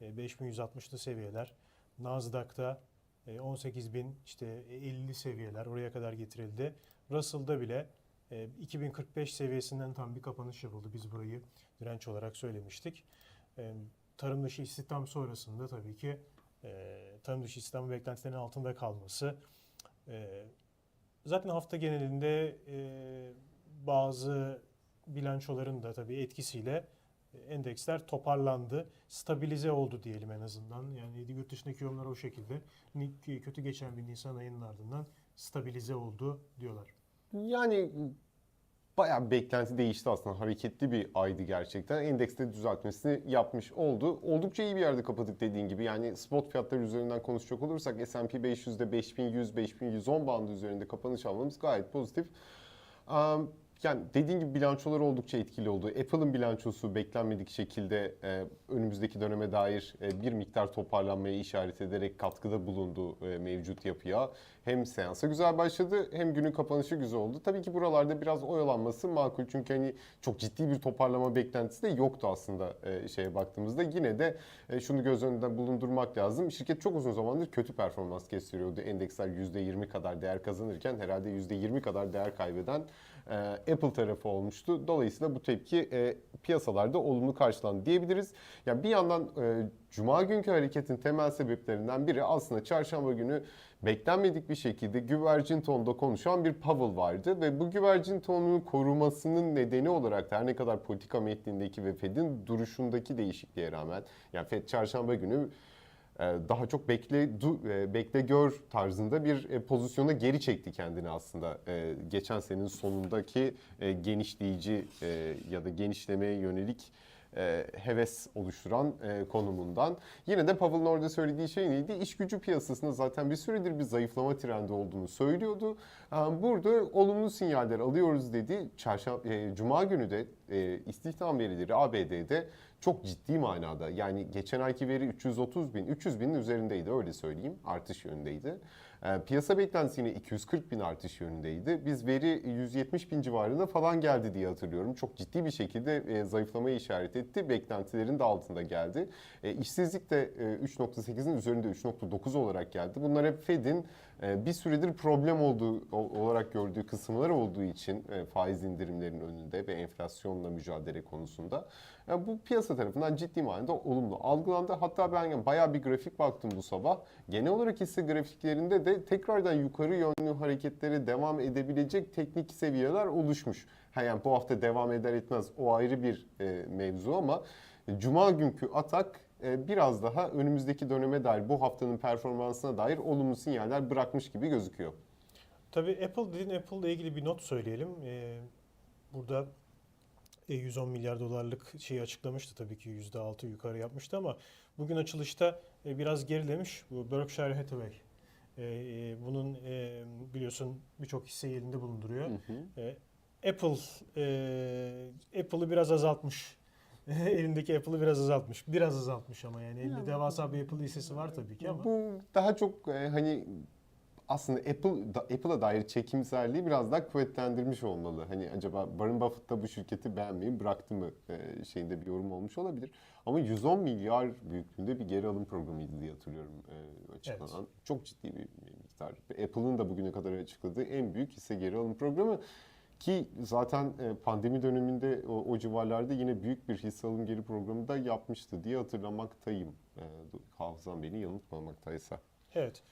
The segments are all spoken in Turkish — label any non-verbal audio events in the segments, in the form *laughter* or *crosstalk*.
e, 5160'lı seviyeler. Nasdaq'ta e, 18000 işte 50 seviyeler oraya kadar getirildi. Russell'da bile e, 2045 seviyesinden tam bir kapanış yapıldı. Biz burayı direnç olarak söylemiştik. E, Tarım dışı istihdam sonrasında tabii ki e, tarım dışı istihdamın beklentilerin altında kalması. e, Zaten hafta genelinde e, bazı bilançoların da tabii etkisiyle e, endeksler toparlandı. Stabilize oldu diyelim en azından. Yani yurt dışındaki yorumlar o şekilde. Kötü geçen bir Nisan ayının ardından stabilize oldu diyorlar. Yani bayağı beklenti değişti aslında. Hareketli bir aydı gerçekten. Endekste düzeltmesini yapmış oldu. Oldukça iyi bir yerde kapadık dediğin gibi. Yani spot fiyatları üzerinden konuşacak olursak S&P 500'de 5100-5110 bandı üzerinde kapanış almamız gayet pozitif. Um, yani dediğin gibi bilançolar oldukça etkili oldu. Apple'ın bilançosu beklenmedik şekilde e, önümüzdeki döneme dair e, bir miktar toparlanmaya işaret ederek katkıda bulundu e, mevcut yapıya. Hem seansa güzel başladı hem günün kapanışı güzel oldu. Tabii ki buralarda biraz oyalanması makul çünkü hani çok ciddi bir toparlama beklentisi de yoktu aslında e, şeye baktığımızda. Yine de e, şunu göz önünde bulundurmak lazım. Şirket çok uzun zamandır kötü performans gösteriyordu. Endeksler %20 kadar değer kazanırken herhalde %20 kadar değer kaybeden Apple tarafı olmuştu. Dolayısıyla bu tepki e, piyasalarda olumlu karşılandı diyebiliriz. Yani bir yandan e, Cuma günkü hareketin temel sebeplerinden biri aslında çarşamba günü beklenmedik bir şekilde güvercin tonda konuşan bir Powell vardı ve bu güvercin tonunu korumasının nedeni olarak da her ne kadar politika metnindeki ve Fed'in duruşundaki değişikliğe rağmen yani Fed çarşamba günü e, daha çok bekle du, e, bekle gör tarzında bir e, pozisyona geri çekti kendini aslında. E, Geçen senenin sonundaki e, genişleyici e, ya da genişlemeye yönelik e, heves oluşturan e, konumundan. Yine de Powell'ın orada söylediği şey neydi? İş gücü piyasasında zaten bir süredir bir zayıflama trendi olduğunu söylüyordu. E, Burada olumlu sinyaller alıyoruz dedi. Çarşamba, e, Cuma günü de e, istihdam verileri ABD'de çok ciddi manada yani geçen ayki veri 330 bin, 300 binin üzerindeydi öyle söyleyeyim artış yönündeydi. E, piyasa beklentisi yine 240 bin artış yönündeydi. Biz veri 170 bin civarına falan geldi diye hatırlıyorum. Çok ciddi bir şekilde e, zayıflamaya işaret etti. Beklentilerin de altında geldi. E, işsizlik de e, 3.8'in üzerinde 3.9 olarak geldi. Bunlar hep Fed'in e, bir süredir problem olduğu olarak gördüğü kısımlar olduğu için e, faiz indirimlerinin önünde ve enflasyonla mücadele konusunda yani bu piyasa tarafından ciddi manada olumlu algılandı. Hatta ben yani bayağı bir grafik baktım bu sabah. Genel olarak hisse grafiklerinde de tekrardan yukarı yönlü hareketlere devam edebilecek teknik seviyeler oluşmuş. Ha yani bu hafta devam eder etmez o ayrı bir e, mevzu ama Cuma günkü atak e, biraz daha önümüzdeki döneme dair bu haftanın performansına dair olumlu sinyaller bırakmış gibi gözüküyor. Tabii Apple dedin Apple ile ilgili bir not söyleyelim. Ee, burada e, 110 milyar dolarlık şeyi açıklamıştı tabii ki %6 yukarı yapmıştı ama bugün açılışta e, biraz gerilemiş. Bu Berkshire Hathaway. E, e, bunun e, biliyorsun birçok hisseyi elinde bulunduruyor. E, Apple e, Apple'ı biraz azaltmış. *laughs* Elindeki Apple'ı biraz azaltmış. Biraz azaltmış ama yani elinde devasa bir Apple hissesi var tabii ki ama. Bu daha çok e, hani aslında Apple da- Apple'a dair çekimserliği biraz daha kuvvetlendirmiş olmalı. Hani acaba Warren Buffett da bu şirketi beğenmeyi bıraktı mı e, şeyinde bir yorum olmuş olabilir. Ama 110 milyar büyüklüğünde bir geri alım programıydı diye hatırlıyorum e, açıklanan. Çok ciddi bir miktar. Apple'ın da bugüne kadar açıkladığı en büyük hisse geri alım programı. Ki zaten e, pandemi döneminde o, o civarlarda yine büyük bir hisse alım geri programı da yapmıştı diye hatırlamaktayım. E, hafızam beni yanıltmamaktaysa. Evet.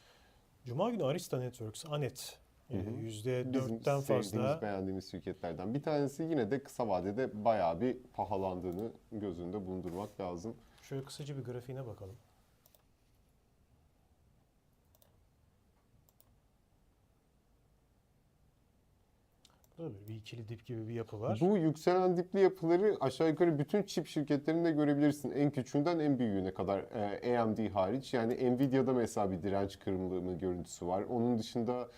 Cuma günü Arista Networks, Anet e, Bizim %4'ten sevdiğimiz, fazla beğendiğimiz şirketlerden bir tanesi yine de kısa vadede bayağı bir pahalandığını göz önünde bulundurmak lazım. şöyle kısaca bir grafiğine bakalım. Da böyle bir ikili dip gibi bir yapı var. Bu yükselen dipli yapıları aşağı yukarı bütün çip şirketlerinde görebilirsin. En küçüğünden en büyüğüne kadar e, AMD hariç. Yani Nvidia'da mesela bir direnç kırılımı görüntüsü var. Onun dışında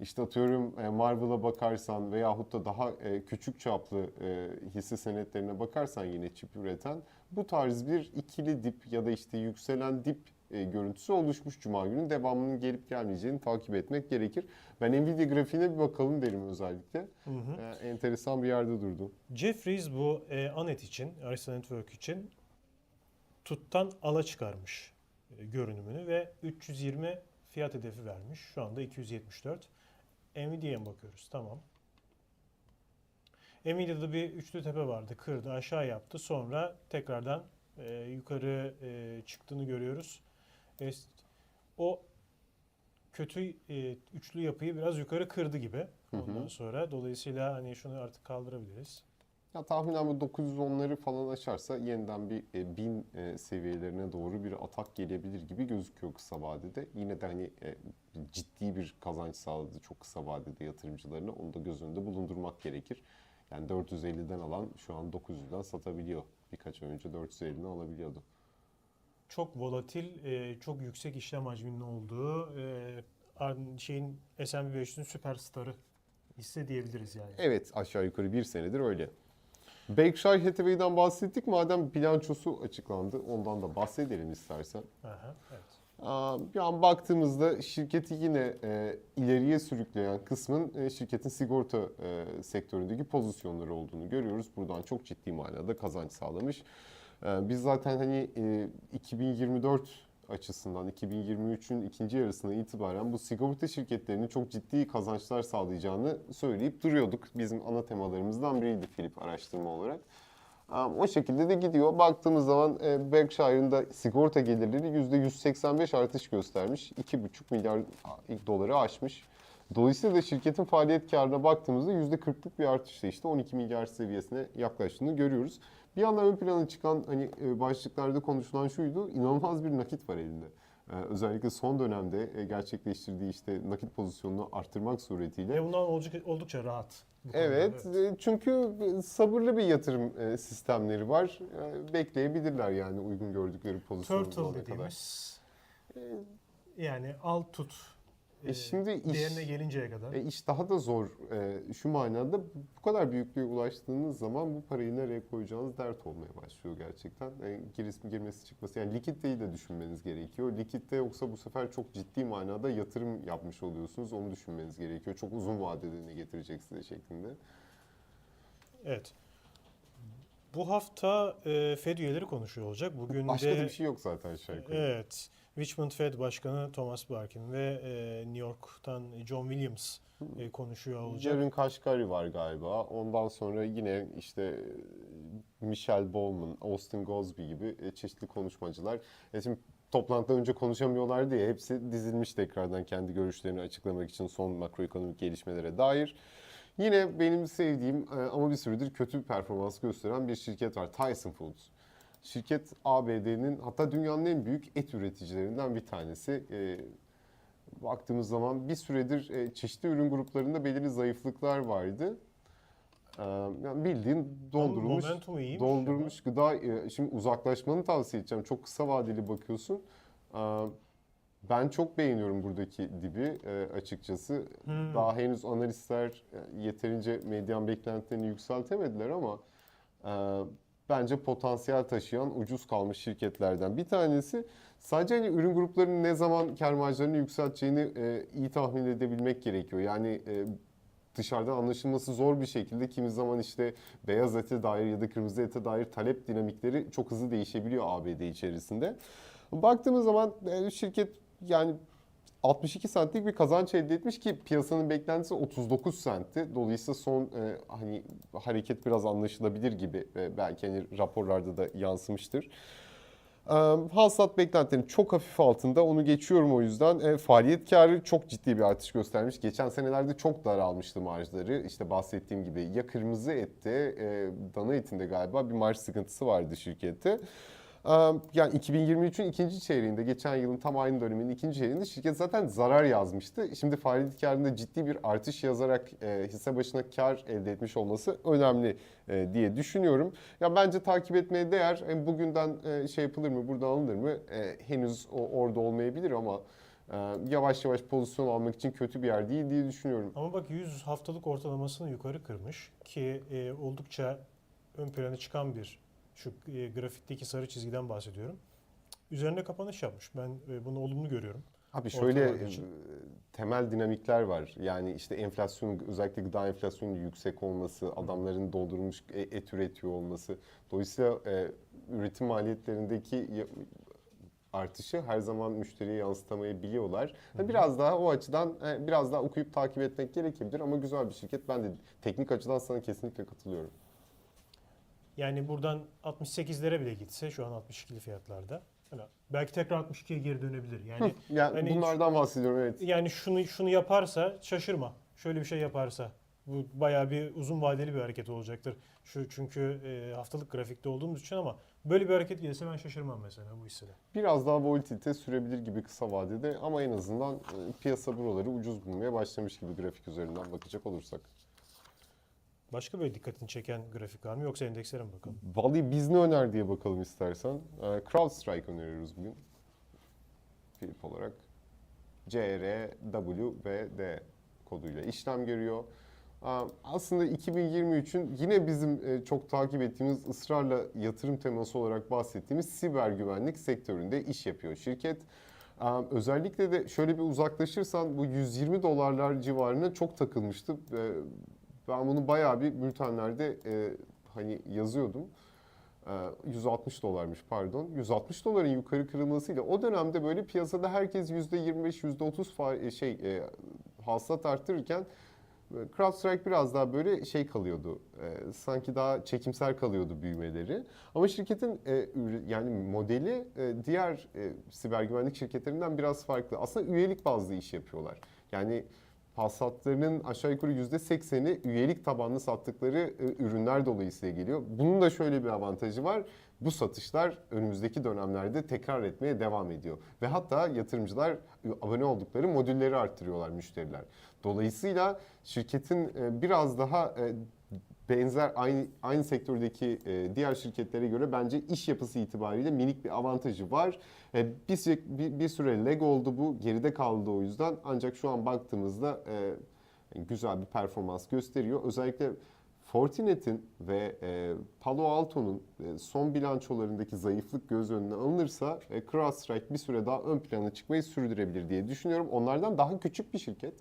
işte atıyorum e, Marvel'a bakarsan veyahut da daha e, küçük çaplı e, hisse senetlerine bakarsan yine çip üreten bu tarz bir ikili dip ya da işte yükselen dip e, görüntüsü oluşmuş Cuma günü. Devamının gelip gelmeyeceğini takip etmek gerekir. Ben Nvidia grafiğine bir bakalım derim özellikle. E, enteresan bir yerde durdu. Jeffries bu e, Anet için, Arista Network için tuttan ala çıkarmış e, görünümünü ve 320 fiyat hedefi vermiş. Şu anda 274. Nvidia'ya bakıyoruz? Tamam. Nvidia'da bir üçlü tepe vardı. Kırdı, aşağı yaptı. Sonra tekrardan e, yukarı e, çıktığını görüyoruz. E, o kötü e, üçlü yapıyı biraz yukarı kırdı gibi. Hı hı. Ondan sonra dolayısıyla hani şunu artık kaldırabiliriz. Ya tahminen bu 910'ları falan aşarsa yeniden bir e, 1000 e, seviyelerine doğru bir atak gelebilir gibi gözüküyor kısa vadede. Yine de hani e, ciddi bir kazanç sağladı çok kısa vadede yatırımcılarına. Onu da göz önünde bulundurmak gerekir. Yani 450'den alan şu an 900'den satabiliyor. Birkaç önce 450'den alabiliyordu. Çok volatil, e, çok yüksek işlem hacminin olduğu e, şeyin S&P 500'ün süperstarı hisse diyebiliriz yani. Evet aşağı yukarı bir senedir öyle. Berkshire Hathaway'den bahsettik. Madem bilançosu açıklandı ondan da bahsedelim istersen. Aha, evet. Bir an baktığımızda şirketi yine e, ileriye sürükleyen kısmın e, şirketin sigorta e, sektöründeki pozisyonları olduğunu görüyoruz. Buradan çok ciddi manada kazanç sağlamış. E, biz zaten hani e, 2024 açısından 2023'ün ikinci yarısına itibaren bu sigorta şirketlerinin çok ciddi kazançlar sağlayacağını söyleyip duruyorduk. Bizim ana temalarımızdan biriydi Philip araştırma olarak. Um, O şekilde de gidiyor. Baktığımız zaman e, Berkshire'ın da sigorta gelirleri %185 artış göstermiş. 2,5 milyar doları aşmış. Dolayısıyla da şirketin faaliyet karına baktığımızda %40'lık bir artışla işte 12 milyar seviyesine yaklaştığını görüyoruz. Bir yandan ön plana çıkan hani e, başlıklarda konuşulan şuydu. inanılmaz bir nakit var elinde. Ee, Özellikle son dönemde e, gerçekleştirdiği işte nakit pozisyonunu arttırmak suretiyle Ve bundan oldukça, oldukça rahat. bu konuda, Evet, e, çünkü sabırlı bir yatırım e, sistemleri var. E, Bekleyebilirler yani uygun gördükleri pozisyonu Turtle bulana kadar. dediğimiz yani al tut E, şimdi iş- değerine gelinceye kadar. E, iş daha da zor e, şu manada bu kadar büyüklüğe ulaştığınız zaman bu parayı nereye koyacağınız dert olmaya başlıyor gerçekten. E, giris- girmesi çıkması yani likiditeyi de düşünmeniz gerekiyor. Likitte yoksa bu sefer çok ciddi manada yatırım yapmış oluyorsunuz. Onu düşünmeniz gerekiyor. Çok uzun vadede ne getirecek size şeklinde. Evet. Bu hafta e, Fed üyeleri konuşuyor olacak. Bugün Başka de da bir şey yok zaten aşağı yukarı. Evet. Richmond Fed Başkanı Thomas Barkin ve e, New York'tan John Williams e, konuşuyor olacak. Yarın Kaşgari var galiba. Ondan sonra yine işte e, Michelle Bowman, Austin Gosby gibi e, çeşitli konuşmacılar. E şimdi toplantıdan önce konuşamıyorlar diye hepsi dizilmiş tekrardan kendi görüşlerini açıklamak için son makroekonomik gelişmelere dair. Yine benim sevdiğim e, ama bir süredir kötü performans gösteren bir şirket var. Tyson Foods. Şirket ABD'nin hatta dünyanın en büyük et üreticilerinden bir tanesi. E, baktığımız zaman bir süredir e, çeşitli ürün gruplarında belirli zayıflıklar vardı. E, yani bildiğin dondurulmuş, dondurulmuş gıda. e, şimdi uzaklaşmanı tavsiye edeceğim. Çok kısa vadeli bakıyorsun. E, ben çok beğeniyorum buradaki dibi e, açıkçası. Hmm. Daha henüz analistler e, yeterince medyan beklentilerini yükseltemediler ama e, bence potansiyel taşıyan ucuz kalmış şirketlerden bir tanesi. Sadece hani ürün gruplarının ne zaman kar marjlarını yükselteceğini e, iyi tahmin edebilmek gerekiyor. Yani e, dışarıdan anlaşılması zor bir şekilde kimi zaman işte beyaz ete dair ya da kırmızı ete dair talep dinamikleri çok hızlı değişebiliyor ABD içerisinde. Baktığımız zaman e, şirket yani 62 centlik bir kazanç elde etmiş ki piyasanın beklentisi 39 centti. Dolayısıyla son e, hani hareket biraz anlaşılabilir gibi e, belki hani raporlarda da yansımıştır. E, hasılat beklentilerinin çok hafif altında onu geçiyorum o yüzden. E, faaliyet karı çok ciddi bir artış göstermiş. Geçen senelerde çok daralmıştı marjları. İşte bahsettiğim gibi ya kırmızı ette, e, dana etinde galiba bir marj sıkıntısı vardı şirkette. Yani 2023'ün ikinci çeyreğinde, geçen yılın tam aynı dönemin ikinci çeyreğinde şirket zaten zarar yazmıştı. Şimdi faaliyet karında ciddi bir artış yazarak e, hisse başına kar elde etmiş olması önemli e, diye düşünüyorum. Ya bence takip etmeye değer. Bugünden e, şey yapılır mı, buradan alınır mı? Henüz orada olmayabilir ama yavaş yavaş pozisyon almak için kötü bir yer değil diye düşünüyorum. Ama bak 100 haftalık ortalamasını yukarı kırmış ki oldukça ön plana çıkan bir şu e, grafikteki sarı çizgiden bahsediyorum. Üzerine kapanış yapmış. Ben e, bunu olumlu görüyorum. Abi şöyle e, temel dinamikler var. Yani işte enflasyon özellikle gıda enflasyonunun yüksek olması, adamların doldurulmuş e- et üretiyor olması. Dolayısıyla e, üretim maliyetlerindeki artışı her zaman müşteriye yansıtamayabiliyorlar. Ha, Biraz daha o açıdan biraz daha okuyup takip etmek gerekebilir ama güzel bir şirket. Ben de teknik açıdan sana kesinlikle katılıyorum. Yani buradan 68'lere bile gitse şu an 62'li fiyatlarda. hani belki tekrar 62'ye geri dönebilir. Yani Yani Hani- bunlardan bahsediyorum evet. yani şunu şunu yaparsa şaşırma. Şöyle bir şey yaparsa bu bayağı bir uzun vadeli bir hareket olacaktır. Şu çünkü e, haftalık grafikte olduğumuz için ama böyle bir hareket gelirse ben şaşırmam mesela bu hissede. Biraz daha volatilite sürebilir gibi kısa vadede ama en azından e, piyasa buraları ucuz bulmaya başlamış gibi grafik üzerinden bakacak olursak. Başka böyle dikkatini çeken grafik var mı yoksa endekslere mi bakalım? Vallahi biz ne öner diye bakalım istersen. Ee, CrowdStrike öneriyoruz bugün. Flip olarak. CR, W ve D koduyla işlem görüyor. Aa, Aslında 2023'ün yine bizim e, çok takip ettiğimiz ısrarla yatırım teması olarak bahsettiğimiz siber güvenlik sektöründe iş yapıyor şirket. Aa, Özellikle de şöyle bir uzaklaşırsan bu 120 dolarlar civarına çok takılmıştı. Ben bunu bayağı bir bültenlerde e, hani yazıyordum. Ee, 160 dolarmış pardon. 160 doların yukarı kırılmasıyla o dönemde böyle piyasada herkes %25, %30 fa- e, şey e, hasılat arttırırken e, CrowdStrike biraz daha böyle şey kalıyordu. e, sanki daha çekimser kalıyordu büyümeleri. Ama şirketin e, yani modeli e, diğer e, siber güvenlik şirketlerinden biraz farklı. Aslında üyelik bazlı iş yapıyorlar. Yani hasatlarının aşağı yukarı %80'i üyelik tabanlı sattıkları e, ürünler dolayısıyla geliyor. Bunun da şöyle bir avantajı var. Bu satışlar önümüzdeki dönemlerde tekrar etmeye devam ediyor. Ve hatta yatırımcılar e, abone oldukları modülleri arttırıyorlar müşteriler. Dolayısıyla şirketin e, biraz daha benzer aynı aynı sektördeki e, diğer şirketlere göre bence iş yapısı itibariyle minik bir avantajı var. E, bir, bir, bir süre lag oldu bu, geride kaldı o yüzden. Ancak şu an baktığımızda e, güzel bir performans gösteriyor. Özellikle Fortinet'in ve e, Palo Alto'nun e, son bilançolarındaki zayıflık göz önüne alınırsa e, CrowdStrike bir süre daha ön plana çıkmayı sürdürebilir diye düşünüyorum. Onlardan daha küçük bir şirket.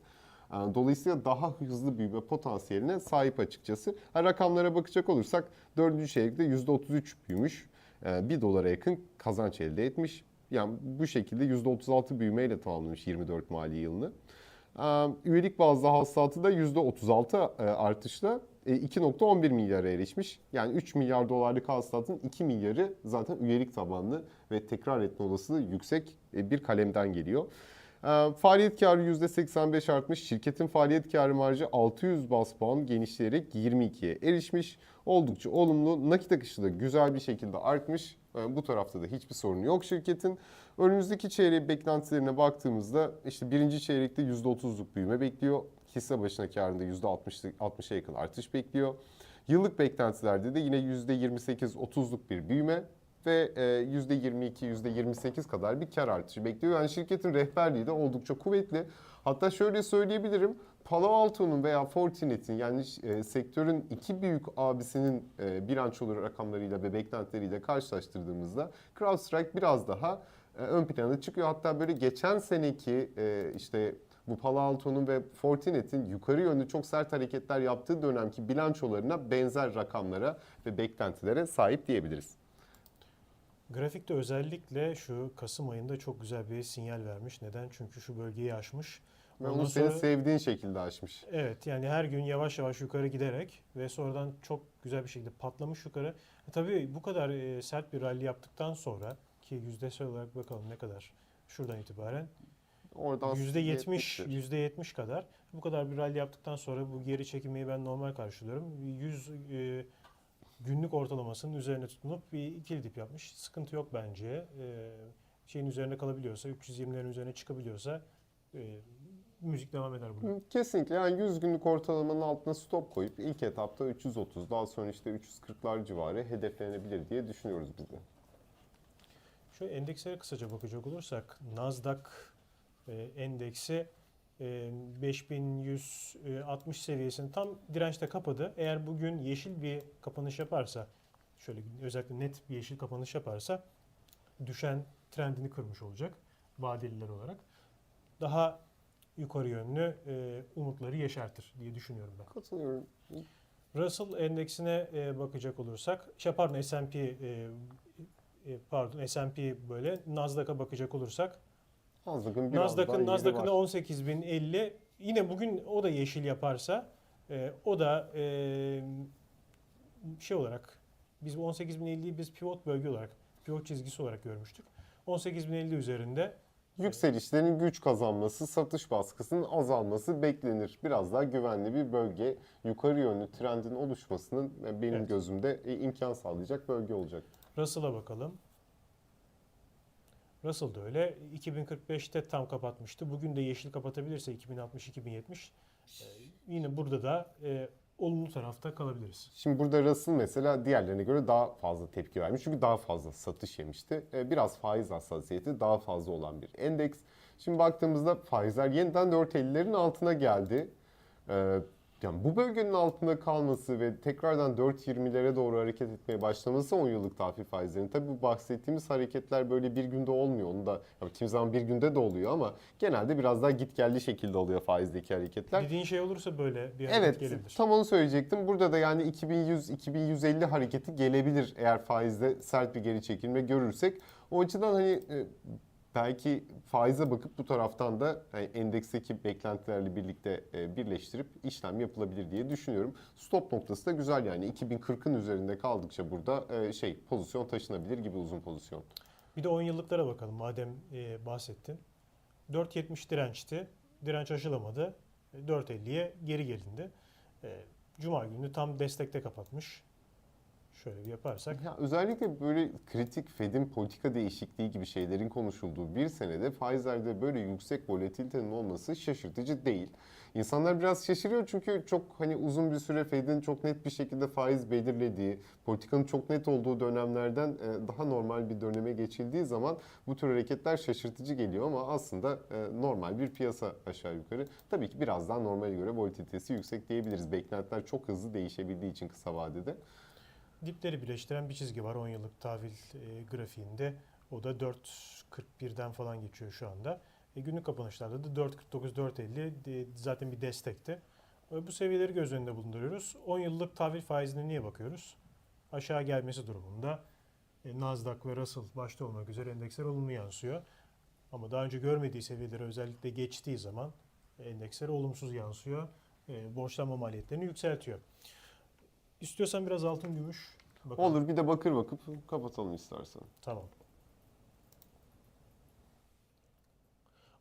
E, Dolayısıyla daha hızlı büyüme potansiyeline sahip açıkçası. Ha, rakamlara bakacak olursak 4. çeyrekte %33 büyümüş. 1 dolara yakın kazanç elde etmiş. Yani bu şekilde %36 büyümeyle tamamlamış 24 mali yılını. Ee, Üyelik bazlı hasılatı da %36 e, artışla e, 2.11 milyara erişmiş. Yani 3 milyar dolarlık hasılatın 2 milyarı zaten üyelik tabanlı ve tekrar etme olasılığı yüksek e, bir kalemden geliyor. Ee, Faaliyet karı %85 artmış. Şirketin faaliyet karı marjı 600 bas puan genişleyerek 22'ye erişmiş. Oldukça olumlu. Nakit akışı da güzel bir şekilde artmış. Ee, Bu tarafta da hiçbir sorun yok şirketin. Önümüzdeki çeyreği beklentilerine baktığımızda işte birinci çeyrekte %30'luk büyüme bekliyor. Hisse başına karında %60'lık 60'a yakın artış bekliyor. Yıllık beklentilerde de yine %28-30'luk bir büyüme ve e, %22, %28 kadar bir kar artışı bekliyor. Yani şirketin rehberliği de oldukça kuvvetli. Hatta şöyle söyleyebilirim. Palo Alto'nun veya Fortinet'in yani e, sektörün iki büyük abisinin e, bilançolu rakamlarıyla ve beklentileriyle karşılaştırdığımızda CrowdStrike biraz daha e, ön plana çıkıyor. Hatta böyle geçen seneki e, işte bu Palo Alto'nun ve Fortinet'in yukarı yönlü çok sert hareketler yaptığı dönemki bilançolarına benzer rakamlara ve beklentilere sahip diyebiliriz. Grafikte özellikle şu Kasım ayında çok güzel bir sinyal vermiş. Neden? Çünkü şu bölgeyi aşmış. Ve onu senin sevdiğin şekilde aşmış. Evet yani her gün yavaş yavaş yukarı giderek ve sonradan çok güzel bir şekilde patlamış yukarı. E, tabii bu kadar e, sert bir rally yaptıktan sonra ki yüzdesel olarak bakalım ne kadar şuradan itibaren Oradan %70 70'tir. %70 kadar bu kadar bir rally yaptıktan sonra bu geri çekilmeyi ben normal karşılıyorum. 100 e, günlük ortalamasının üzerine tutunup bir ikili dip yapmış. Sıkıntı yok bence. E, şeyin üzerine kalabiliyorsa 320'lerin üzerine çıkabiliyorsa e, müzik devam eder burada. Kesinlikle yani 100 günlük ortalamanın altına stop koyup ilk etapta 330 daha sonra işte 340'lar civarı hedeflenebilir diye düşünüyoruz biz de. Şu endekslere kısaca bakacak olursak Nasdaq e, endeksi e, 5160 seviyesini tam dirençte kapadı. Eğer bugün yeşil bir kapanış yaparsa şöyle özellikle net bir yeşil kapanış yaparsa düşen trendini kırmış olacak vadeliler olarak. Daha yukarı yönlü e, umutları yeşertir diye düşünüyorum ben. Katılıyorum. Russell endeksine e, bakacak olursak, şey pardon S&P e, e, pardon S&P böyle Nasdaq'a bakacak olursak Nasdaq'ın biraz Nasdaq'ın Nasdaq'ın var. 18.050 yine bugün o da yeşil yaparsa e, o da e, şey olarak biz bu 18.050'yi biz pivot bölge olarak pivot çizgisi olarak görmüştük. 18.050 üzerinde Yükselişlerin güç kazanması, satış baskısının azalması beklenir. Biraz daha güvenli bir bölge, yukarı yönlü trendin oluşmasının e, benim Evet. gözümde e, imkan sağlayacak bölge olacak. Russell'a bakalım. Russell da öyle. 2045'te tam kapatmıştı. Bugün de yeşil kapatabilirse 2060-2070 e, yine burada da e, olumlu tarafta kalabiliriz. Şimdi burada Russell mesela diğerlerine göre daha fazla tepki vermiş. Çünkü daha fazla satış yemişti. Ee, Biraz faiz hassasiyeti daha fazla olan bir endeks. Şimdi baktığımızda faizler yeniden 4.50'lerin altına geldi. Yani bu bölgenin altında kalması ve tekrardan 4.20'lere doğru hareket etmeye başlaması 10 yıllık tahvil faizlerinin. Tabii bu bahsettiğimiz hareketler böyle bir günde olmuyor. Onu da yani kimi zaman bir günde de oluyor ama genelde biraz daha gitgelli şekilde oluyor faizdeki hareketler. Dediğin şey olursa böyle bir hareket Evet, gelebilir. tam onu söyleyecektim. Burada da yani 2100-2150 hareketi gelebilir eğer faizde sert bir geri çekilme görürsek. O açıdan hani e, belki faize bakıp bu taraftan da hani endeksteki beklentilerle birlikte e, birleştirip işlem yapılabilir diye düşünüyorum. Stop noktası da güzel yani 2040'ın üzerinde kaldıkça burada e, şey pozisyon taşınabilir gibi uzun pozisyon. Bir de 10 yıllıklara bakalım madem e, bahsettin. 4.70 dirençti. Direnç aşılamadı. E, 4.50'ye geri gelindi. E, Cuma günü tam destekte kapatmış. Şöyle bir yaparsak. Ya özellikle böyle kritik Fed'in politika değişikliği gibi şeylerin konuşulduğu bir senede faizlerde böyle yüksek volatilitenin olması şaşırtıcı değil. İnsanlar biraz şaşırıyor çünkü çok hani uzun bir süre Fed'in çok net bir şekilde faiz belirlediği, politikanın çok net olduğu dönemlerden e, daha normal bir döneme geçildiği zaman bu tür hareketler şaşırtıcı geliyor ama aslında e, normal bir piyasa aşağı yukarı. Tabii ki biraz daha normale göre volatilitesi yüksek diyebiliriz. Beklentiler çok hızlı değişebildiği için kısa vadede. Dipleri birleştiren bir çizgi var 10 yıllık tahvil e, grafiğinde. O da 4.41'den falan geçiyor şu anda. E, günlük kapanışlarda da 4.49, 4.50 de- zaten bir destekti. E, bu seviyeleri göz önünde bulunduruyoruz. 10 yıllık tahvil faizine niye bakıyoruz? Aşağı gelmesi durumunda e, Nasdaq ve Russell başta olmak üzere endeksler olumlu yansıyor. Ama daha önce görmediği seviyeleri özellikle geçtiği zaman endeksler olumsuz yansıyor. E, borçlanma maliyetlerini yükseltiyor. İstiyorsan biraz altın gümüş bakalım. Olur bir de bakır bakıp kapatalım istersen. Tamam.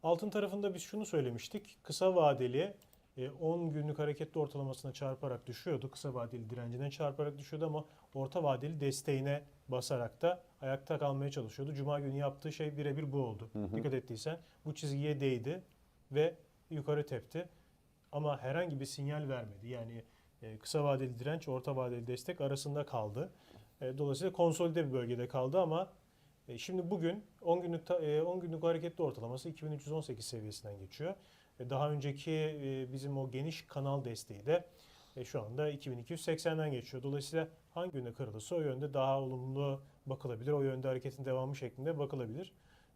Altın tarafında biz şunu söylemiştik. Kısa vadeli e, 10 günlük hareketli ortalamasına çarparak düşüyordu. Kısa vadeli direncine çarparak düşüyordu ama orta vadeli desteğine basarak da ayakta kalmaya çalışıyordu. Cuma günü yaptığı şey birebir bu oldu. Hı hı. Dikkat ettiysen bu çizgiye değdi ve yukarı tepti. Ama herhangi bir sinyal vermedi. Yani e, kısa vadeli direnç, orta vadeli destek arasında kaldı. E, Dolayısıyla konsolide bir bölgede kaldı ama e, şimdi bugün 10 günlük ta- e, 10 günlük hareketli ortalaması 2318 seviyesinden geçiyor. E, Daha önceki e, bizim o geniş kanal desteği de e, şu anda 2280'den geçiyor. Dolayısıyla hangi yönde kırılırsa o yönde daha olumlu bakılabilir. O yönde hareketin devamı şeklinde bakılabilir.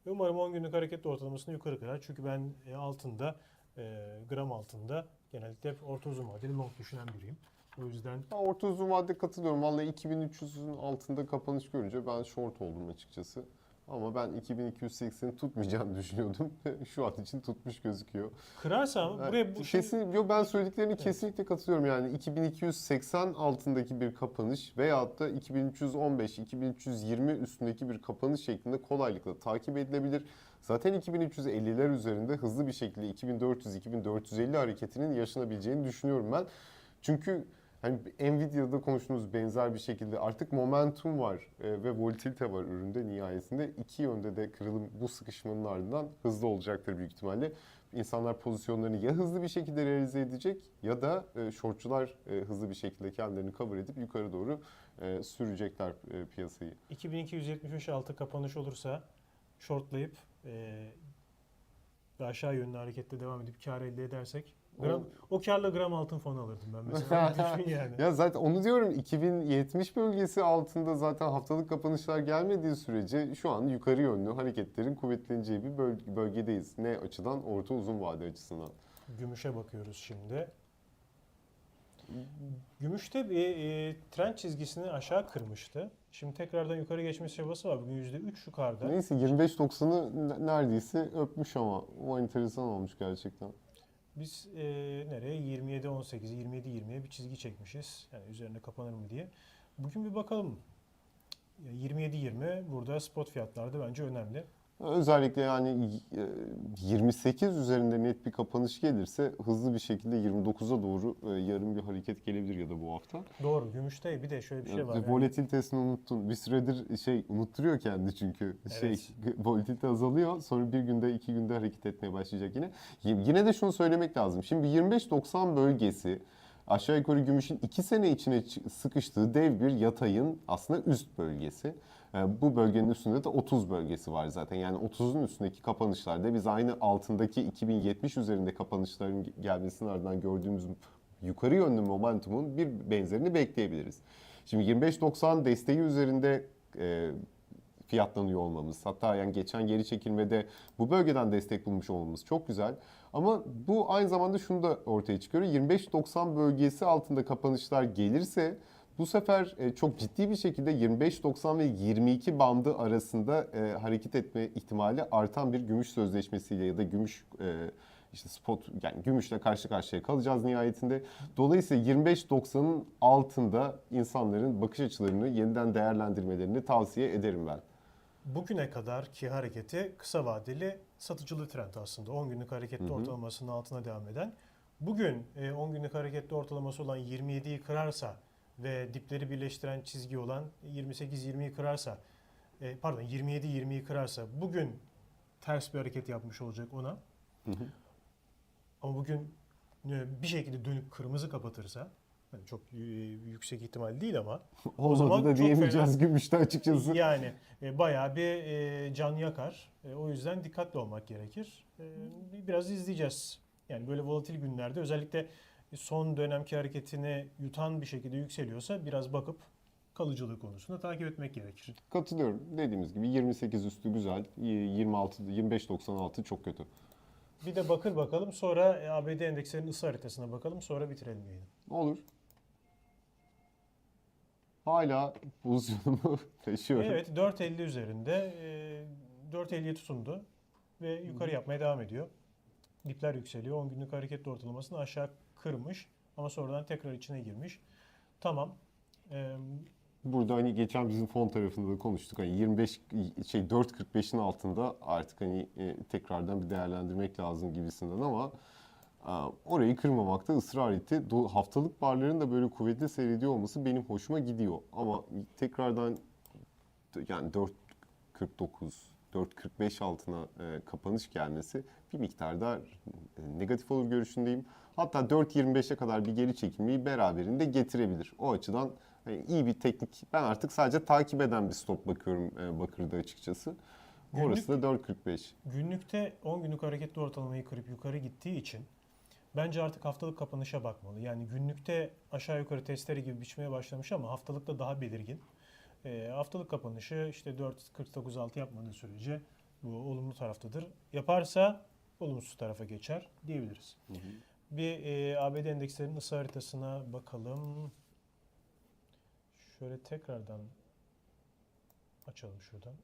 Umarım 10 günlük hareketli ortalamasını yukarı kırar. Çünkü ben e, altında, e, gram altında genellikle hep orta uzun vadeli long düşünen biriyim. O yüzden Ben orta uzun vadede katılıyorum. Vallahi 2300'ün altında kapanış görünce ben short oldum açıkçası. Ama ben 2280'i tutmayacağını *laughs* düşünüyordum. *laughs* Şu an için tutmuş gözüküyor. kırarsa ama Yani buraya bu şimdi- kesin, yo ben söylediklerine kesinlikle katılıyorum. Yani 2280 altındaki bir kapanış veyahut da 2315-2320 üstündeki bir kapanış şeklinde kolaylıkla takip edilebilir. Zaten 2350'ler üzerinde hızlı bir şekilde 2400-2450 hareketinin yaşanabileceğini düşünüyorum ben. Çünkü hani Nvidia'da konuştuğumuz benzer bir şekilde artık momentum var e, ve volatilite var üründe nihayetinde. iki yönde de kırılım bu sıkışmanın ardından hızlı olacaktır büyük ihtimalle. İnsanlar pozisyonlarını ya hızlı bir şekilde realize edecek ya da e, e, hızlı bir şekilde kendilerini cover edip yukarı doğru e, sürecekler e, piyasayı. 2275 altı kapanış olursa shortlayıp e, ve aşağı yönlü harekette devam edip kar elde edersek gram, o karla gram altın fonu alırdım ben mesela. *laughs* Düşün yani. Ya zaten onu diyorum 2070 bölgesi altında zaten haftalık kapanışlar gelmediği sürece şu an yukarı yönlü hareketlerin kuvvetleneceği bir böl- bölgedeyiz. Ne açıdan? Orta uzun vade açısından. Gümüşe bakıyoruz şimdi. Gümüşte bir e, trend çizgisini aşağı kırmıştı. Şimdi tekrardan yukarı geçmesi çabası var. Bugün %3 yukarıda. Neyse 25.90'ı ne- neredeyse öpmüş ama o enteresan olmuş gerçekten. Biz e, nereye? 27-18, 27-20'ye bir çizgi çekmişiz. Yani üzerine kapanır mı diye. Bugün bir bakalım. Ya 27-20 burada spot fiyatlarda bence önemli. Özellikle yani e, 28 üzerinde net bir kapanış gelirse hızlı bir şekilde 29'a doğru e, yarım bir hareket gelebilir ya da bu hafta. Doğru. Gümüşte bir de şöyle bir şey var. Ya, yani- Volatilitesini unuttun. Bir süredir şey unutturuyor kendi çünkü. Şey Evet. volatilite azalıyor. Sonra bir günde iki günde hareket etmeye başlayacak yine. Yine de şunu söylemek lazım. Şimdi 25-90 bölgesi aşağı yukarı gümüşün 2 sene içine sıkıştığı dev bir yatayın aslında üst bölgesi. Ee, Bu bölgenin üstünde de 30 bölgesi var zaten. Yani 30'un üstündeki kapanışlarda biz aynı altındaki 2070 üzerinde kapanışların gelmesinin ardından gördüğümüz yukarı yönlü momentumun bir benzerini bekleyebiliriz. Şimdi 25.90 desteği üzerinde e, fiyatlanıyor olmamız. Hatta yani geçen geri çekilmede bu bölgeden destek bulmuş olmamız çok güzel. Ama bu aynı zamanda şunu da ortaya çıkıyor. 25.90 bölgesi altında kapanışlar gelirse bu sefer e, çok ciddi bir şekilde 25.90 ve 22 bandı arasında e, hareket etme ihtimali artan bir gümüş sözleşmesiyle ya da gümüş e, işte spot yani gümüşle karşı karşıya kalacağız nihayetinde. Dolayısıyla 25.90'ın altında insanların bakış açılarını yeniden değerlendirmelerini tavsiye ederim ben. Bugüne kadar ki hareketi kısa vadeli satıcılı trend aslında. 10 günlük hareketli Hı hı. ortalamasının altına devam eden. Bugün e, 10 günlük hareketli ortalaması olan 27'yi kırarsa ve dipleri birleştiren çizgi olan 28-20'yi kırarsa e, pardon 27-20'yi kırarsa bugün ters bir hareket yapmış olacak ona. Hı hı. Ama bugün e, bir şekilde dönüp kırmızı kapatırsa hani çok yüksek ihtimal değil ama *laughs* Olmadı zaman da diyemeyeceğiz gümüşte açıkçası. Yani e, bayağı bir e, can yakar. E, o yüzden dikkatli olmak gerekir. E, biraz izleyeceğiz. Yani böyle volatil günlerde özellikle son dönemki hareketini yutan bir şekilde yükseliyorsa biraz bakıp kalıcılığı konusunda takip etmek gerekir. Katılıyorum. Dediğimiz gibi 28 üstü güzel, 26 25.96 çok kötü. Bir de bakır bakalım sonra e, ABD endekslerinin ısı haritasına bakalım sonra bitirelim yayını. Olur. Hala pozisyonumu *laughs* taşıyorum. Evet 4.50 üzerinde e, 4.50'ye tutundu ve yukarı yapmaya devam ediyor. Dipler yükseliyor. 10 günlük hareketli ortalamasını aşağı kırmış ama sonradan tekrar içine girmiş. Tamam. E, Burada hani geçen bizim fon tarafında da konuştuk. Hani 25 şey 4.45'in altında artık hani e, tekrardan bir değerlendirmek lazım gibisinden ama e, orayı kırmamakta ısrar etti. Haftalık barların da böyle kuvvetli seyrediyor olması benim hoşuma gidiyor. Ama tekrardan yani 4.49 4.45 altına e, kapanış gelmesi bir miktar daha e, negatif olur görüşündeyim. Hatta 4.25'e kadar bir geri çekilmeyi beraberinde getirebilir. O açıdan hani iyi bir teknik. Ben artık sadece takip eden bir stop bakıyorum e, Bakır'da açıkçası. Orası da 4.45. günlükte 10 günlük hareketli ortalamayı kırıp yukarı gittiği için bence artık haftalık kapanışa bakmalı. Yani günlükte aşağı yukarı testleri gibi biçmeye başlamış ama haftalıkta daha belirgin. E, haftalık kapanışı işte 4.49.6 yapmadığı sürece bu olumlu taraftadır. Yaparsa olumsuz tarafa geçer diyebiliriz. Bir e, ABD endekslerinin ısı haritasına bakalım. Şöyle tekrardan açalım şuradan.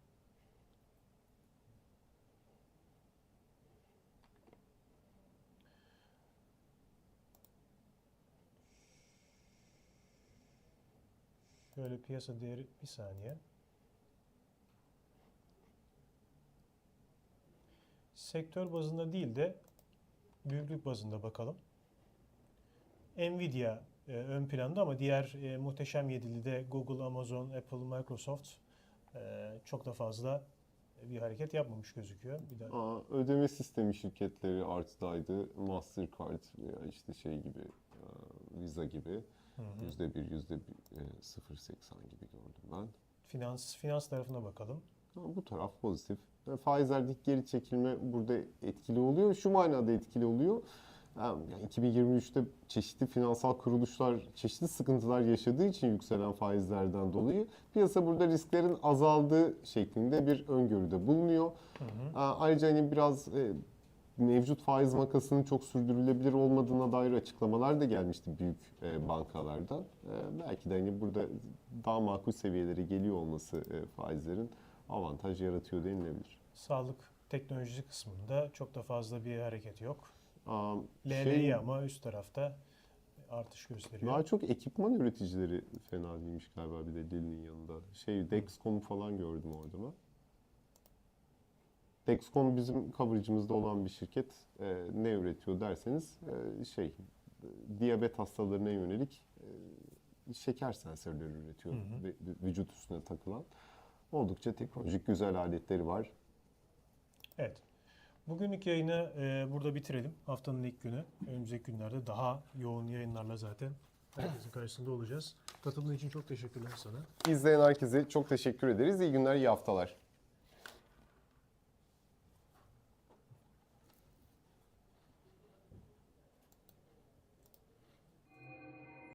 Şöyle piyasa değeri bir saniye. Sektör bazında değil de büyüklük bazında bakalım. Nvidia e, ön planda ama diğer e, muhteşem yedilide Google, Amazon, Apple, Microsoft e, çok da fazla bir hareket yapmamış gözüküyor. Bir de Aa, ödeme sistemi şirketleri artıdaydı. Mastercard veya işte şey gibi e, Visa gibi yüzde bir, yüzde bir, e, 0.80 gibi gördüm ben. finans finans tarafına bakalım. Bu taraf pozitif. Ve Faizlerdeki geri çekilme burada etkili oluyor. Şu manada etkili oluyor. Yani 2023'te çeşitli finansal kuruluşlar çeşitli sıkıntılar yaşadığı için yükselen faizlerden dolayı piyasa burada risklerin azaldığı şeklinde bir öngörüde bulunuyor. Hı hı. Ayrıca hani biraz e, mevcut faiz makasının çok sürdürülebilir olmadığına dair açıklamalar da gelmişti büyük e, bankalardan. E, belki de hani burada daha makul seviyelere geliyor olması e, faizlerin avantaj yaratıyor denilebilir. Sağlık teknolojisi kısmında çok da fazla bir hareket yok. Aa, LLI şey- ama üst tarafta artış gösteriyor. Daha çok ekipman üreticileri fena değilmiş galiba bir de Dell'in yanında. Şey Dexcom falan gördüm orada mı? Dexcom bizim coverage'ımızda olan bir şirket. Ee, ne üretiyor derseniz e, şey e, diyabet hastalarına yönelik e, şeker sensörleri üretiyor. Hı hı. Vücut üstüne takılan. Oldukça teknolojik güzel aletleri var. Evet. Bugünlük yayını e, burada bitirelim. Haftanın ilk günü. Önümüzdeki günlerde daha yoğun yayınlarla zaten herkesin karşısında olacağız. Katıldığın için çok teşekkürler sana. İzleyen herkese çok teşekkür ederiz. İyi günler, iyi haftalar.